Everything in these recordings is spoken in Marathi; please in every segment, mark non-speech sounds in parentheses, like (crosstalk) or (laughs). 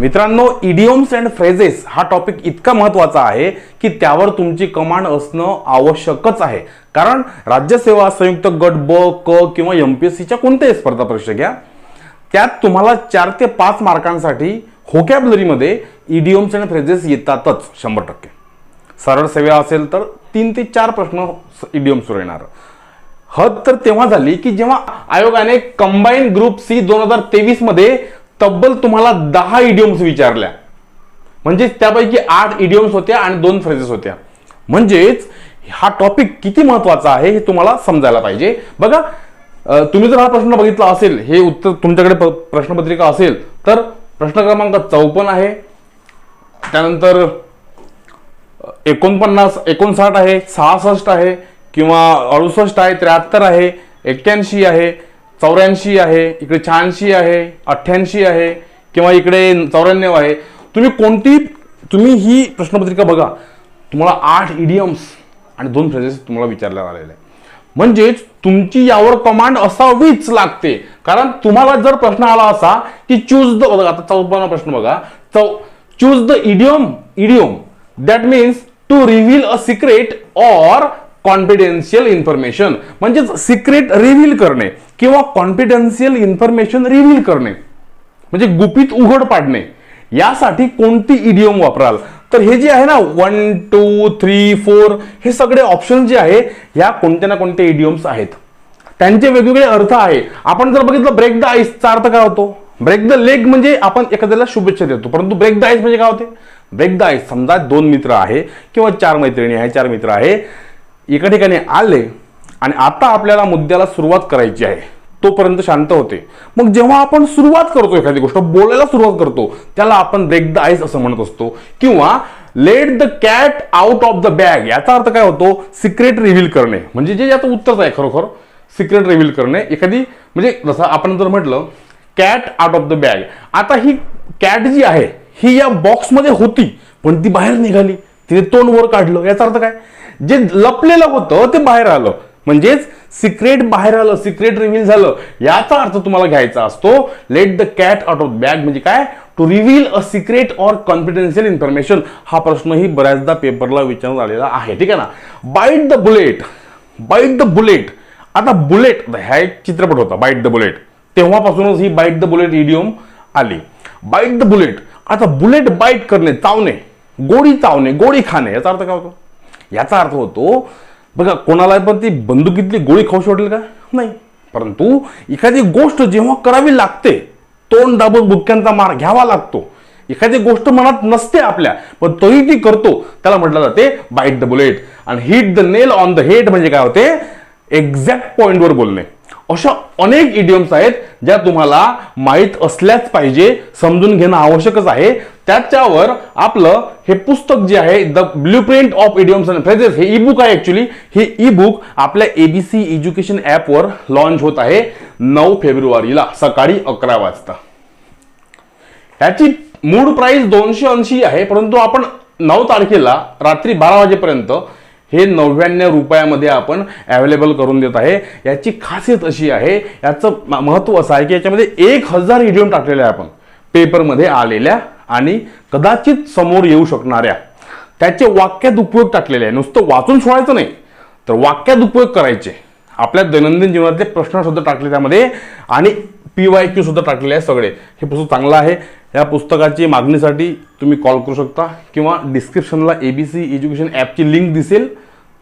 मित्रांनो इडिओम्स अँड फ्रेजेस हा टॉपिक इतका महत्त्वाचा आहे की त्यावर तुमची कमांड असणं आवश्यकच आहे. कारण राज्यसेवा संयुक्त गट ब क किंवा एम पी एस सीच्या कोणत्याही स्पर्धा परीक्षा घ्या. त्यात तुम्हाला चार ते पाच मार्कांसाठी होकॅबलरीमध्ये इडिओम्स अँड फ्रेजेस येतातच शंभर टक्के. सरळ सेवा असेल तर तीन ते चार प्रश्न इडिओम्सवर येणार. हद तर तेव्हा झाली की जेव्हा आयोगाने कंबाईन ग्रुप सी दोन हजार तेवीसमध्ये तब्बल तुम्हाला दहा इडिओम्स विचारल्या. म्हणजे त्यापैकी आठ इडिओम्स होत्या आणि दोन फ्रेजेस होत्या. म्हणजेच हा टॉपिक किती महत्त्वाचा आहे हे तुम्हाला समजायला पाहिजे. बघा तुम्ही जर हा प्रश्न बघितला असेल हे उत्तर तुमच्याकडे प्रश्नपत्रिका असेल तर प्रश्न क्रमांक चौपन्न आहे. त्यानंतर एकोणपन्नास एकोणसाठ आहे सहासष्ट आहे किंवा अडुसष्ट आहे त्र्याहत्तर आहे एक्क्याऐंशी आहे चौऱ्याऐंशी आहे इकडे शहाऐंशी आहे अठ्ठ्याऐंशी आहे किंवा इकडे चौऱ्याण्णव आहे. तुम्ही कोणती तुम्ही ही प्रश्नपत्रिका बघा. तुम्हाला आठ इडियम्स आणि दोन फ्रेजेस तुम्हाला विचारल्या आलेले आहे म्हणजेच तुमची यावर कमांड असावीच लागते. कारण तुम्हाला जर प्रश्न आला असा की चूज द बघा आता चौपन्न प्रश्न बघा. चौ choose the idiom idiom that means to reveal a secret or confidential information म्हणजेच सिक्रेट रिव्हील करणे किंवा कॉन्फिडेन्शियल इन्फॉर्मेशन रिव्हील करणे म्हणजे गुपित उघड पाडणे यासाठी कोणती इडियम वापराल? तर हे जे आहे ना वन टू थ्री फोर हे सगळे ऑप्शन जे आहे ह्या कोणत्या ना कोणत्या इडियम्स आहेत. त्यांचे वेगवेगळे अर्थ आहे. आपण जर बघितलं ब्रेक द आईसचा अर्थ काय होतो. ब्रेक द लेग म्हणजे आपण एखाद्याला शुभेच्छा देतो. परंतु ब्रेक द आईस म्हणजे काय होते? ब्रेक द आईस समजा दोन मित्र आहे किंवा चार मैत्रिणी आहे चार मित्र आहे. एका ठिकाणी आले आणि आता आपल्याला मुद्द्याला सुरुवात करायची आहे तोपर्यंत शांत होते. मग जेव्हा आपण सुरुवात करतो एखादी गोष्ट बोलायला सुरुवात करतो त्याला आपण ब्रेक द आईस असं म्हणत असतो. किंवा let the cat out of the bag याचा अर्थ काय होतो? सिक्रेट रिव्हील करणे. म्हणजे जे याचं उत्तरच आहे खरोखर सिक्रेट रिव्हील करणे. एखादी म्हणजे जसं आपण जर म्हटलं cat out of the bag आता ही कॅट जी आहे ही या बॉक्समध्ये होती पण ती बाहेर निघाली. तिने तोंड वर काढलं. याचा अर्थ काय? जे लपलेलं होतं ते बाहेर आलं. म्हणजेच सिक्रेट बाहेर आलं सिक्रेट रिव्हील झालं. याचा अर्थ तुम्हाला घ्यायचा असतो let the cat out of bag म्हणजे काय? To reveal a secret or confidential information हा प्रश्नही बऱ्याचदा पेपरला विचारण्यात आलेला आहे. ठीक आहे ना? Bite the bullet bite the bullet आता बुलेट हा एक चित्रपट होता बाईट द बुलेट तेव्हापासूनच ही बाईट द बुलेट इडियम आली. बाईट द बुलेट आता बुलेट बाईट करणे चावणे. गोडी चावणे गोडी खाणे याचा अर्थ काय होतो? याचा अर्थ होतो बघा कोणाला पण ती बंदुकीतली गोळी खाऊशी वाटेल का? नाही. परंतु एखादी गोष्ट जेव्हा करावी लागते तोंड दाबून बुक्क्यांचा मार घ्यावा लागतो. एखादी गोष्ट मनात नसते आपल्या पण तरी ती करतो. त्याला म्हटलं जाते बाईट द बुलेट आणि hit the nail on the head म्हणजे काय होते? एक्झॅक्ट पॉइंटवर बोलणे. अशा अनेक इडियम्स आहेत ज्या तुम्हाला माहीत असल्याच पाहिजे समजून घेणं आवश्यकच आहे. त्याच्यावर आपलं हे पुस्तक जे आहे the blueprint of idioms and phrases हे ई बुक आहे ऍक्च्युली हे ई बुक आपल्या एबीसी एज्युकेशन ॲपवर लॉन्च होत आहे नऊ फेब्रुवारीला सकाळी अकरा वाजता. ह्याची मूळ प्राइस दोनशे ऐंशी आहे परंतु आपण नऊ तारखेला रात्री बारा वाजेपर्यंत हे नव्याण्णव रुपयामध्ये आपण अवेलेबल करून देत आहे. याची खासियत अशी आहे याचं महत्त्व असं आहे की याच्यामध्ये एक हजार इडियम टाकलेले आहे आपण. पेपरमध्ये आलेल्या आणि कदाचित समोर येऊ शकणाऱ्या. त्याचे वाक्यात उपयोग टाकलेले आहे. नुसतं वाचून सोडायचं नाही तर वाक्यात उपयोग करायचे. आपल्या दैनंदिन जीवनातले प्रश्न सुद्धा टाकले त्यामध्ये. आणि पी वाय क्यू सुद्धा टाकलेले आहे सगळे. हे पुस्तक चांगलं आहे. या पुस्तकाची मागणीसाठी तुम्ही कॉल करू शकता किंवा डिस्क्रिप्शनला ए बी सी एज्युकेशन ॲपची लिंक दिसेल.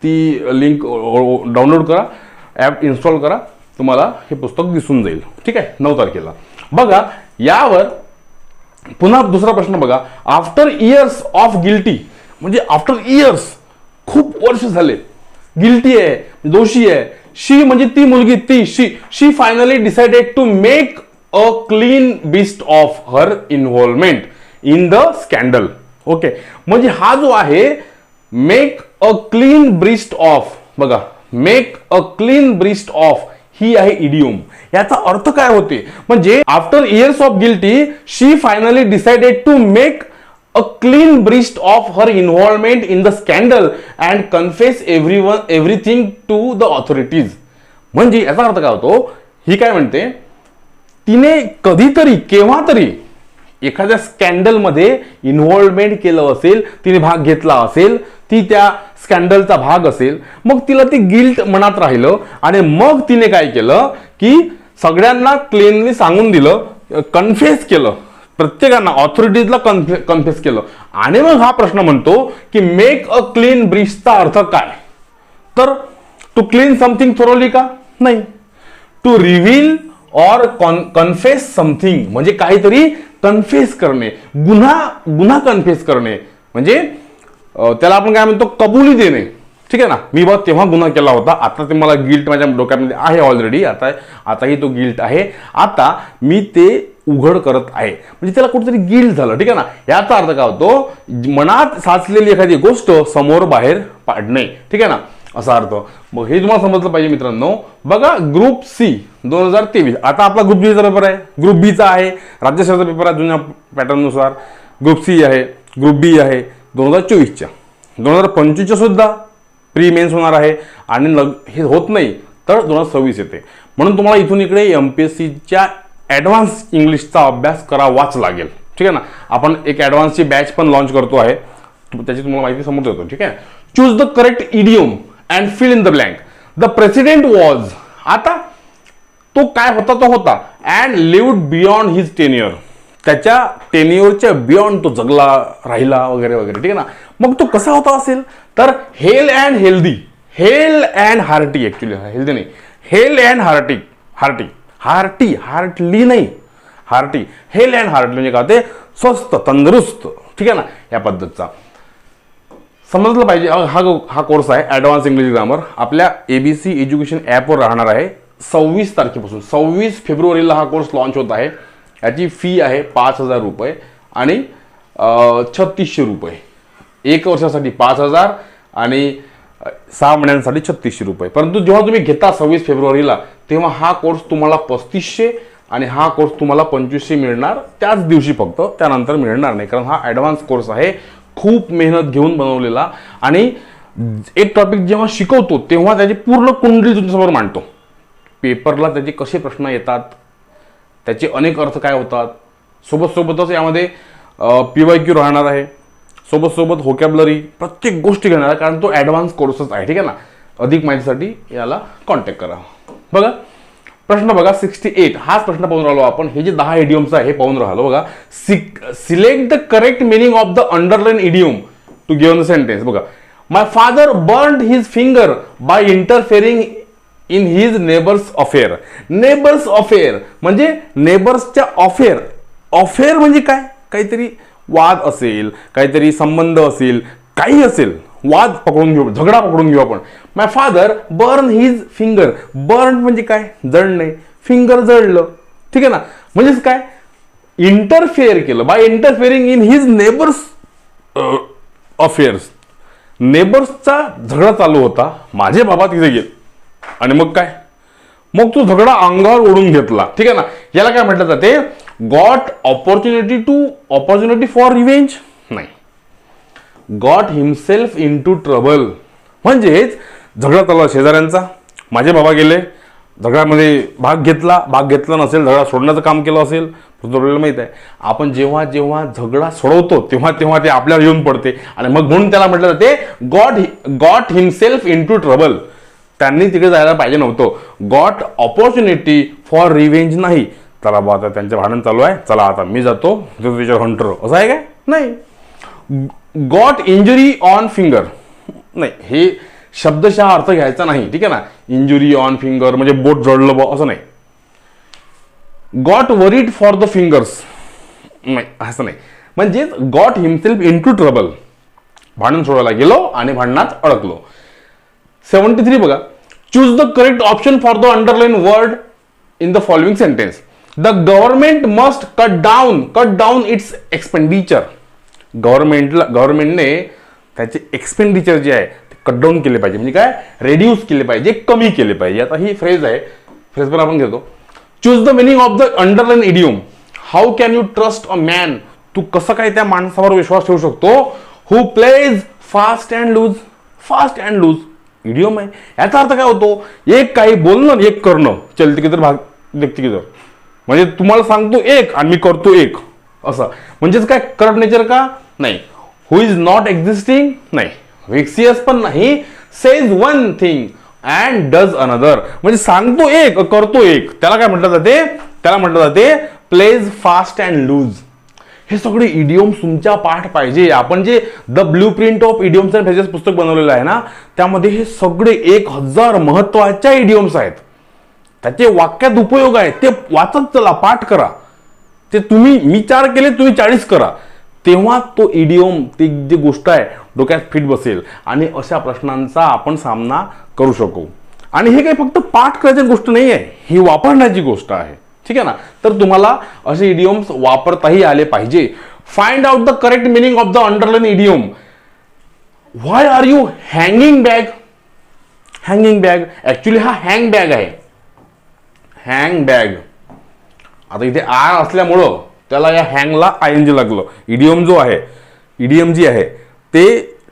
ती लिंक डाउनलोड करा ॲप इन्स्टॉल करा तुम्हाला हे पुस्तक दिसून जाईल. ठीक आहे? नऊ तारखेला. बघा यावर पुन्हा दुसरा प्रश्न बघा. आफ्टर इयर्स ऑफ गिल्टी म्हणजे आफ्टर इयर्स खूप वर्ष झाले. गिल्टी आहे दोषी आहे. शी म्हणजे ती मुलगी ती she. She finally decided to make a clean breast of her involvement in the scandal okay म्हणजे हा जो आहे make a clean breast of बघा make a clean breast of ही आहे इडियम याचा अर्थ काय होते? म्हणजे after years of guilty she finally decided to make a clean breast of her involvement in the scandal and confess everyone everything to to the authorities म्हणजे याचा अर्थ काय होतो? ही काय म्हणते? तिने कधीतरी केव्हा तरी एखाद्या स्कॅन्डलमध्ये इन्व्हॉल्वमेंट केलं असेल तिने भाग घेतला असेल ती त्या स्कॅन्डलचा भाग असेल मग तिला ती गिल्ट मनात राहिलं आणि मग तिने काय केलं? की सगळ्यांना क्लिनली सांगून दिलं कन्फेस केलं. प्रत्येकांना ऑथॉरिटीजला कन्फे कन्फेस केलं. आणि मग हा प्रश्न म्हणतो की मेक अ क्लीन ब्रिजचा अर्थ काय? तर टू क्लीन समथिंग थोरवली का? नाही. To reveal or confess something म्हणजे काहीतरी कन्फेस करणे. गुन्हा गुन्हा कन्फेस करणे. म्हणजे त्याला आपण काय म्हणतो? कबुली देणे. ठीक आहे ना? मी बघ तेव्हा गुन्हा केला होता. आता ते मला गिल्ट माझ्या डोक्यामध्ये आहे ऑलरेडी आता आताही तो गिल्ट आहे. आता मी ते उघड करत आहे. म्हणजे त्याला कुठेतरी गिल झालं. ठीक आहे ना? याचा अर्थ काय होतो? मनात साचलेली एखादी गोष्ट समोर बाहेर पाडणे. ठीक आहे ना? असा अर्थ. मग हे तुम्हाला समजलं पाहिजे मित्रांनो. बघा ग्रुप सी दोन हजार तेवीस. आता आपला ग्रुप बीचा पेपर आहे. ग्रुप बीचा आहे. राज्यशास्त्राचा पेपर आहे जुन्या पॅटर्ननुसार ग्रुप सी आहे. ग्रुप बी आहे. दोन हजार चोवीसच्या. दोन हजार पंचवीसच्या सुद्धा प्री मेन्स होणार आहे. आणि लग हे होत नाही. तर दोन हजार सव्वीस येते. म्हणून तुम्हाला इथून इकडे एम पी एस सीच्या ॲडव्हान्स इंग्लिशचा अभ्यास करावाच लागेल. ठीक आहे ना? आपण एक ॲडव्हान्सची बॅच पण लॉन्च करतो आहे. त्याची तुम्हाला माहिती समोर देतो ठीक आहे? Choose the correct idiom and fill in the blank the president was आता तो काय होता तो होता. And lived beyond his tenure त्याच्या टेन्युअरच्या बियॉन्ड तो जगला राहिला वगैरे वगैरे. ठीक आहे ना? मग तो कसा होता असेल? तर hale and healthy hale and hearty actually healthy नाही. Hale and hearty hearty hearty heartily नाही. हार्टी. हेल अँड हार्टली म्हणजे काय ते स्वस्त तंदुरुस्त. ठीक आहे ना? या पद्धतीचा. समजलं पाहिजे. हा हा कोर्स आहे ॲडव्हान्स इंग्लिश ग्रामर आपल्या एबीसी एज्युकेशन ॲपवर राहणार आहे. सव्वीस तारखेपासून सव्वीस फेब्रुवारीला हा कोर्स लॉन्च होत आहे. याची फी आहे पाच हजार रुपये आणि छत्तीसशे रुपये. एक वर्षासाठी पाच हजार आणि सहा महिन्यांसाठी छत्तीसशे रुपये. परंतु जेव्हा तुम्ही घेता सव्वीस फेब्रुवारीला तेव्हा हा कोर्स तुम्हाला पस्तीसशे आणि हा कोर्स तुम्हाला पंचवीसशे मिळणार. त्याच दिवशी फक्त त्यानंतर मिळणार नाही कारण हा ॲडव्हान्स कोर्स आहे. खूप मेहनत घेऊन बनवलेला. आणि एक टॉपिक जेव्हा शिकवतो तेव्हा त्याची पूर्ण कुंडली तुमच्यासमोर मांडतो. पेपरला त्याचे कसे प्रश्न येतात? त्याचे अनेक अर्थ काय होतात? सोबत सोबतच यामध्ये पी वाय क्यू राहणार आहे. सोबत सोबत होकॅबलरी प्रत्येक गोष्टी घेणार आहे कारण तो ॲडव्हान्स कोर्सच आहे. ठीक आहे ना? अधिक माहितीसाठी याला कॉन्टॅक्ट करा. बघा प्रश्न बघा सिक्स्टी एट हाच प्रश्न पाहून राहिलो आपण. हे जे दहा इडियम्स आहे हे पाहून राहिलो बघा. Select the correct meaning of the underline idiom to given the sentence बघा. My father burn his finger by interfering in his neighbours affair neighbours affair म्हणजे नेबर्सच्या अफेअर अफेअर म्हणजे काय? काहीतरी वाद असेल काहीतरी संबंध असेल काही असेल. वाद पकडून घेऊ झगडा पकडून घेऊ आपण. My father burn his finger burn म्हणजे काय? जळणे. फिंगर जळलं. ठीक आहे ना? म्हणजेच काय? इंटरफेअर केलं. By interfering in his neighbours affairs नेबर्सचा झगडा चालू होता. माझे बाबा तिथे गेले. आणि मग काय? मग तो झगडा अंगावर ओढून घेतला. ठीक आहे ना? याला काय म्हटलं जाते? Got opportunity to opportunity for revenge got himself into trouble. म्हणजेच झगडा चालला शेजाऱ्यांचा. माझे बाबा गेले. झगड्यामध्ये भाग घेतला. भाग घेतला नसेल झगडा सोडण्याचं काम केलं असेल तर आपल्याला माहीत आहे. आपण जेव्हा जेव्हा झगडा सोडवतो तेव्हा तेव्हा ते आपल्याला येऊन पडते. आणि मग म्हणून त्याला म्हटलं जाते got got himself into trouble. त्यांनी तिकडे जायला पाहिजे नव्हतं. गॉट ऑपॉर्च्युनिटी फॉर रिव्हेंज नाही. चला बा आता त्यांचं भांडण चालू आहे. चला आता मी जातो. त्याच्यावर हंटर असं आहे काय? नाही. Got injury on finger. नाही हे शब्दशः अर्थ घ्यायचा नाही ठीक आहे ना? इंजुरी ऑन फिंगर म्हणजे बोट जोडलं बा असं नाही. Got worried for the fingers. नाही असं नाही. म्हणजेच got himself into trouble. भांडण सोडायला गेलो आणि भांडणात अडकलो. सेवन्टी थ्री बघा. Choose the correct option for the underline word in the following sentence. The government must cut down cut down its expenditure. गव्हर्नमेंटला गव्हर्नमेंटने त्याचे एक्सपेंडिचर जे आहे ते कट डाऊन केले पाहिजे. म्हणजे काय? रेड्यूस केले पाहिजे कमी केले पाहिजे. आता ही फ्रेज आहे. फ्रेज पण आपण घेतो. Choose the meaning of the underline idiom how can you trust a man तू कसं काय त्या माणसावर विश्वास ठेवू शकतो? Who plays fast and loose fast and loose idiom आहे. याचा अर्थ काय होतो? एक काही बोलणं एक करणं. चलते की तर भाग देखते की तर म्हणजे तुम्हाला सांगतो एक आणि मी करतो एक. असं. म्हणजेच काय? करप्ट नेचर का? नाही. हु इज नॉट एक्झिस्टिंग नाही. विक्सियस पण नाही. Says one thing and does another म्हणजे सांगतो एक करतो एक. त्याला काय म्हटलं जाते? त्याला म्हटलं जाते प्लेज फास्ट अँड लूज हे सगळे इडिओम्स तुमच्या पाठ पाहिजे. आपण जे the blueprint of idioms and phrases पुस्तक बनवलेलं आहे ना त्यामध्ये हे सगळे एक हजार महत्त्वाच्या इडिओम्स आहेत. त्याचे वाक्यात उपयोग आहे. ते वाचत चला पाठ करा. ते तुम्ही मी चार केले तुम्ही चाळीस करा. तेव्हा तो इडिओम ती जी गोष्ट आहे डोक्यात फिट बसेल. आणि अशा प्रश्नांचा आपण सामना करू शकू. आणि हे काही फक्त पाठ करायची गोष्ट नाही आहे ही वापरण्याची गोष्ट आहे. ठीक आहे ना? तर तुम्हाला असे इडिओम्स वापरताही आले पाहिजे. Find out the correct meaning of the underline idiom why are you hanging back hanging back actually हा हँग बॅग आहे. हँग बॅग आता इथे आर असल्यामुळं त्याला या हँगला आय एन जी लागलं. ईडीएम जो आहे ईडीएम जी आहे ते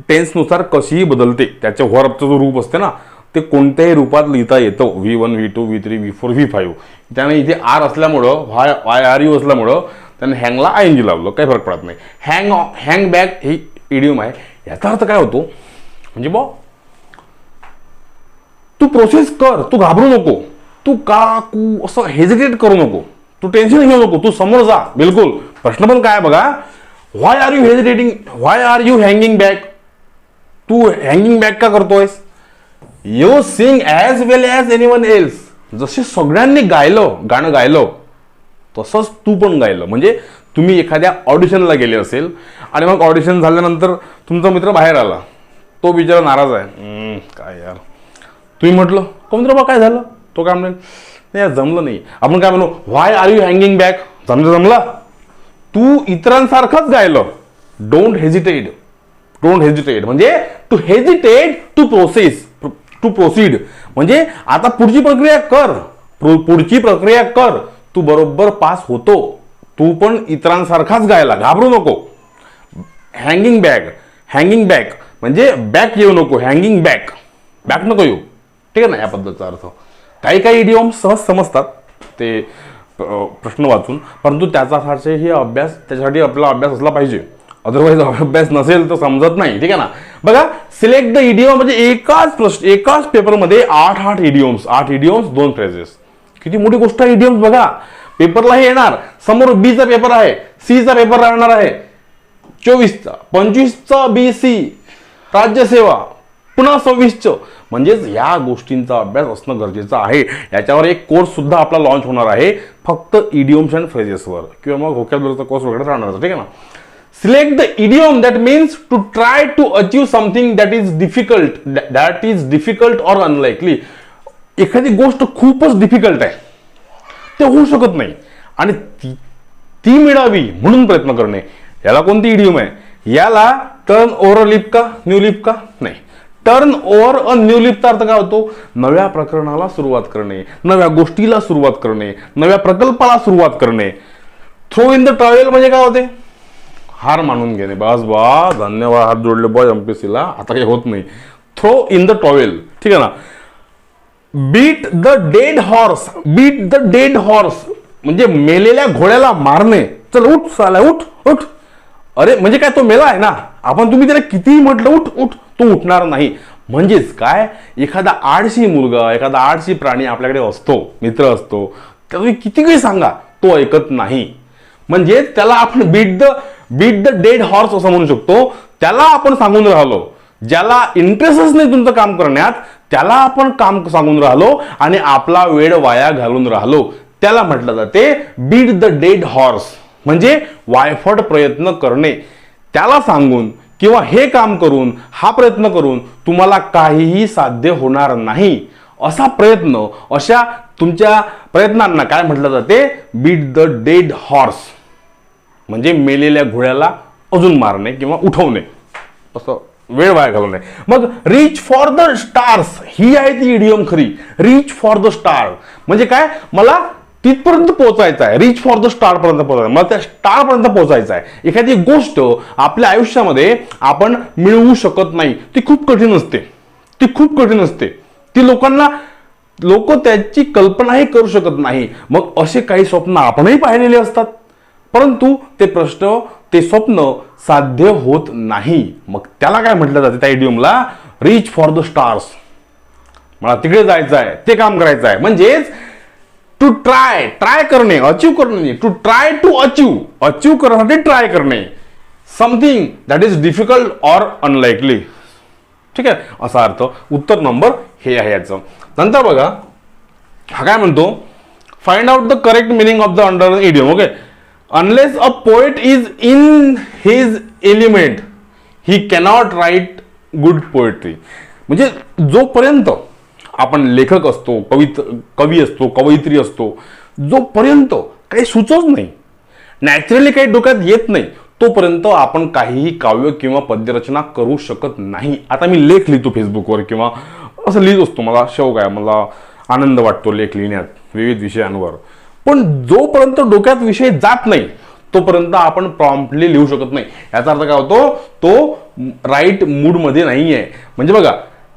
टेन्सनुसार कशीही बदलते. त्याच्या व्हरपचं जो रूप असते ना ते कोणत्याही रूपात लिहिता येतं. V one V two V three V four V five. त्याने इथे आर असल्यामुळं व्हाय वाय आर यू असल्यामुळं त्याने हँगला आय एन जी लावलं. काही फरक पडत नाही. हँग हँग बॅग ही इडियम आहे. याचा अर्थ काय होतो? म्हणजे बॉ तू प्रोसेस कर. तू घाबरू नको. तू का कू असं हेजिटेट करू नको. तू टेन्शन घेऊ नको तू समोर जा बिलकुल. प्रश्न पण काय आहे बघा why are you hesitating why are you hanging back Tu hanging back का करतोयस? You sing as well as anyone else जसे सगळ्यांनी गायलं गाणं गायलं तसंच तू पण गायलं. म्हणजे तुम्ही एखाद्या ऑडिशनला गेले असेल आणि मग ऑडिशन झाल्यानंतर तुमचा मित्र बाहेर आला. तो बिचारा नाराज आहे. काय यार. तुम्ही म्हटलं कोण बा काय झालं? तो काय म्हणेल नाही जमलं नाही. आपण काय म्हणू why are you hanging back जमलं जमलं. तू इतरांसारखंच गायलं. डोंट हेजिटेट डोंट हेजिटेट म्हणजे to hesitate to process to proceed म्हणजे आता पुढची प्रक्रिया कर. पुढची प्रक्रिया कर. तू बरोबर पास होतो. तू पण इतरांसारखाच गायला. घाबरू नको. हँगिंग बॅग हँगिंग बॅक म्हणजे बॅक येऊ नको. हँगिंग बॅक बॅक नको येऊ. ठीक आहे ना? या पद्धतीचा अर्थ. काही काही इडिओम सहज समजतात ते प्रश्न वाचून. परंतु त्याच्यासाठी हे अभ्यास त्याच्यासाठी आपला अभ्यास असला पाहिजे. अदरवाईज (laughs) अभ्यास नसेल तर समजत नाही ठीक आहे ना? बघा सिलेक्ट द इडिओम म्हणजे एकाच प्रश्न एकाच पेपरमध्ये आठ आठ इडिओम्स आठ इडिओम्स दोन फ्रेजेस किती मोठी गोष्ट आहे इडिओम्स बघा. पेपरला हे येणार. समोर बीचा पेपर आहे सी चा पेपर राहणार आहे. चोवीसचा पंचवीसचा बी सी राज्यसेवा पुन्हा सव्वीसचं. म्हणजेच या गोष्टींचा अभ्यास असणं गरजेचं आहे. याच्यावर एक कोर्ससुद्धा आपला लॉन्च होणार आहे. फक्त इडिओम्स अँड फ्रेजेसवर किंवा मग होक्याबरोबरचा कोर्स वगैरे राहणार ठीक आहे ना? Select the idiom that means to try to achieve something that is difficult that is difficult or unlikely एखादी गोष्ट खूपच डिफिकल्ट आहे. ते होऊ शकत नाही. आणि ती ती मिळावी म्हणून प्रयत्न करणे. याला कोणती इडियम आहे? याला टर्न ओव्हर लिप का न्यू लिप का? नाही. टर्न ओव्हर अ न्यू अर्थ काय होतो? नव्या प्रकरणाला सुरुवात करणे नव्या गोष्टीला सुरुवात करणे नव्या प्रकल्पाला सुरुवात करणे. थ्रो इन द ट्रॅव्हल म्हणजे काय होते? हार मानून घेणे. बास बा धन्यवाद हात जोडले बॉय एमपीसीला आता काही होत नाही. थ्रो इन द टॉवेल ठीक आहे ना? Beat the dead horse beat the dead horse म्हणजे मेलेल्या घोड्याला मारणे. चल उठ साला उठ उठ. अरे म्हणजे काय तो मेला आहे ना? आपण तुम्ही त्याला कितीही म्हटलं उठ उठ. तो उठणार नाही. म्हणजेच काय? एखादा आळशी मुलगा एखादा आळशी प्राणी आपल्याकडे असतो मित्र असतो त्याला तुम्ही किती काही सांगा तो ऐकत नाही. म्हणजे त्याला आपण beat the beat the dead horse असं म्हणू शकतो. त्याला आपण सांगून राहिलो. ज्याला इंटरेस्टच नाही तुमचं काम करण्यात त्याला आपण काम सांगून राहिलो आणि आपला वेळ वाया घालून राहिलो. त्याला म्हटलं जाते बीट द डेड हॉर्स म्हणजे वायफट प्रयत्न करणे. त्याला सांगून किंवा हे काम करून हा प्रयत्न करून तुम्हाला काहीही साध्य होणार नाही. असा प्रयत्न अशा तुमच्या प्रयत्नांना काय म्हटलं जाते? बीट द डेड हॉर्स म्हणजे मेलेल्या घोड्याला अजून मारणे किंवा उठवणे. असं वेळ वाया घालवणे मग रीच फॉर द स्टार्स ही आहे ती इडियम खरी. रीच फॉर द स्टार म्हणजे काय? मला तिथपर्यंत पोहोचायचं आहे. रिच फॉर द स्टार पर्यंत पोहोचायचं मला त्या स्टार पर्यंत पोहोचायचं आहे. एखादी गोष्ट आपल्या आयुष्यामध्ये आपण मिळवू शकत नाही. ती खूप कठीण असते. ती खूप कठीण असते. ती लोकांना लोक त्याची कल्पनाही करू शकत नाही. मग असे काही स्वप्न आपणही पाहिलेले असतात. परंतु ते प्रश्न ते स्वप्न साध्य होत नाही. मग त्याला काय म्हटलं जाते त्या इडियमला रिच फॉर द स्टार्स मला तिकडे जायचं आहे. ते काम करायचं आहे. म्हणजेच टू ट्राय ट्राय करणे अचीव करणे to try to achieve achieve करण्यासाठी ट्राय करणे. Something that is difficult or unlikely ठीक आहे? असा अर्थ. उत्तर नंबर हे आहे याचं. नंतर बघा. हा काय म्हणतो? Find out the correct meaning of the under idiom okay unless a poet is in his element he cannot write good poetry म्हणजे जोपर्यंत आपण लेखक असतो कवित कवी असतो कवयित्री असतो जोपर्यंत काही सुचत नाही नॅचरली काही डोक्यात येत नाही तोपर्यंत आपण काहीही काव्य किंवा पद्यरचना करू शकत नाही. आता मी लेख लिहितो फेसबुकवर किंवा असं लिहित असतो मला शौक आहे मला आनंद वाटतो लेख लिहिण्यात विविध विषयांवर. पण जोपर्यंत डोक्यात विषय जात नाही तोपर्यंत आपण प्रॉम्प्टली लिहू शकत नाही. याचा अर्थ काय होतो? तो राईट मूडमध्ये नाही आहे म्हणजे बघा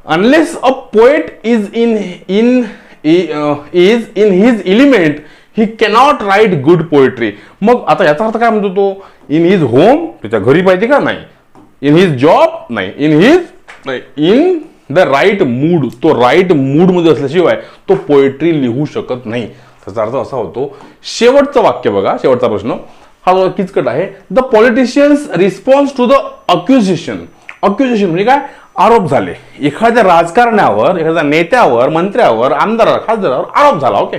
unless a poet is in in is in his element he cannot write good poetry मग आता याचा अर्थ काय म्हणतो तो? इन हिज होम त्याच्या घरी पाहिजे का नाही? इन हिज जॉब नाही. In his in the right mood तो राईट मूडमध्ये असल्याशिवाय तो पोएट्री लिहू शकत नाही. त्याचा अर्थ असा होतो शेवटचं वाक्य बघा शेवटचा प्रश्न. हा किचकट आहे the politicians response to the accusation accusation म्हणजे काय? आरोप झाले. एखाद्या राजकारण्यावर एखाद्या नेत्यावर मंत्र्यावर आमदारावर खासदारावर आरोप झाला ओके?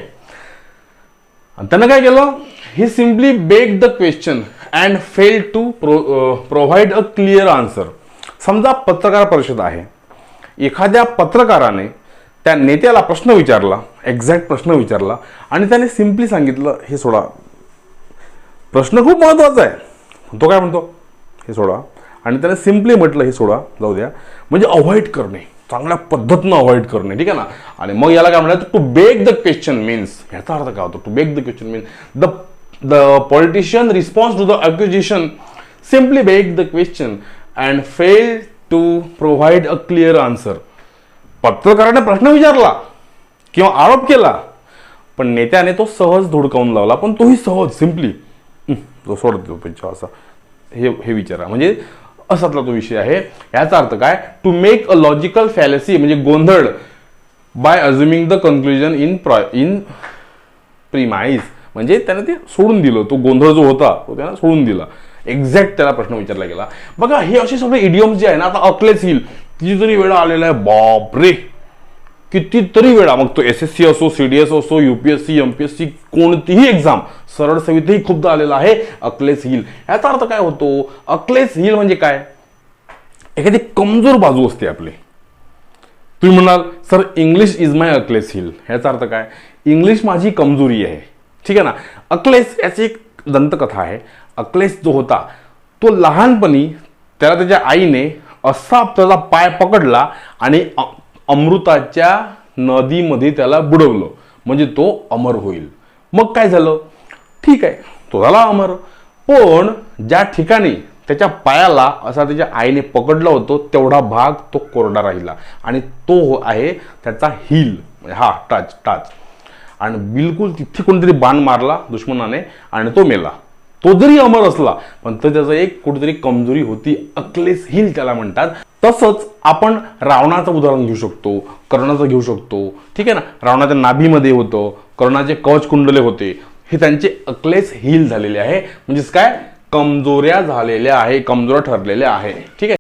आणि त्यानं काय केलं? He simply beg the question and fail to pro provide a clear answer समजा पत्रकार परिषद आहे. एखाद्या पत्रकाराने त्या नेत्याला प्रश्न विचारला एक्झॅक्ट प्रश्न विचारला आणि त्याने सिम्पली सांगितलं हे सोडा. प्रश्न खूप महत्त्वाचा आहे. तो काय म्हणतो? हे सोडा आणि त्याने सिम्पली म्हटलं हे सोडा जाऊ द्या. म्हणजे अवॉइड करणे चांगल्या पद्धतीनं अवॉइड करणे ठीक आहे ना? आणि मग याला काय म्हणायचं to beg the question means ह्याचा अर्थ काय होतो? To beg the question means the the politician response to the accusation simply beg the question and fail to provide a clear answer पत्रकाराने प्रश्न विचारला किंवा आरोप केला पण नेत्याने तो सहज धुडकावून लावला पण तोही सहज सिम्पली तो सोडत देतो असा. हे हे विचारा. म्हणजे असातला तो विषय आहे. याचा अर्थ काय? To make a logical fallacy म्हणजे गोंधळ by assuming the conclusion in pro in premise म्हणजे त्याने ते सोडून दिलं. तो गोंधळ जो होता तो त्याने सोडून दिला. एक्झॅक्ट त्याला प्रश्न विचारला गेला. बघा हे असे सगळे इडियम्स जे आहे ना आता अकलेस हिल कितीतरी वेळा आलेला आहे बाप रे कितीतरी वेळा मग तो एस एस सी असो सी डी एस असो U P S C M P S C कोणतीही एक्झाम सरळ सवितही खूपदा आलेला आहे अकलेस हिल. याचा अर्थ काय होतो? अकलेस हिल म्हणजे काय? एखादी कमजोर बाजू असते आपली. तुम्ही म्हणाल sir English is my Achilles heel. ह्याचा अर्थ काय? इंग्लिश माझी कमजोरी आहे. ठीक आहे ना? अक्लेस याची एक दंतकथा आहे. अक्लेस जो होता तो लहानपणी त्याला त्याच्या आईने असा त्याचा पाय पकडला आणि अमृताच्या नदीमध्ये त्याला बुडवलं. म्हणजे तो अमर होईल. मग काय झालं? ठीक आहे तो झाला अमर. पण ज्या ठिकाणी त्याच्या पायाला असा त्याच्या आईने पकडला होतो तेवढा भाग तो कोरडा राहिला. आणि तो हो- आहे त्याचा हिल. म्हणजे हा टाच टाच. आणि बिलकुल तिथे कोणतरी बाण मारला दुश्मनाने आणि तो मेला. तो जरी अमर असला पण तर त्याचा एक कुठेतरी कमजोरी होती. अकलेस हिल त्याला म्हणतात. तसंच आपण रावणाचं उदाहरण घेऊ शकतो कर्णाचं घेऊ शकतो. ठीक आहे ना? रावणाच्या नाभीमध्ये होतं कर्णाचे कवच कुंडले होते. हे त्यांचे अक्लेस हिल झालेले आहे. म्हणजेच काय? कमजोऱ्या झालेल्या आहे कमजोऱ्या ठरलेल्या आहे. ठीक आहे?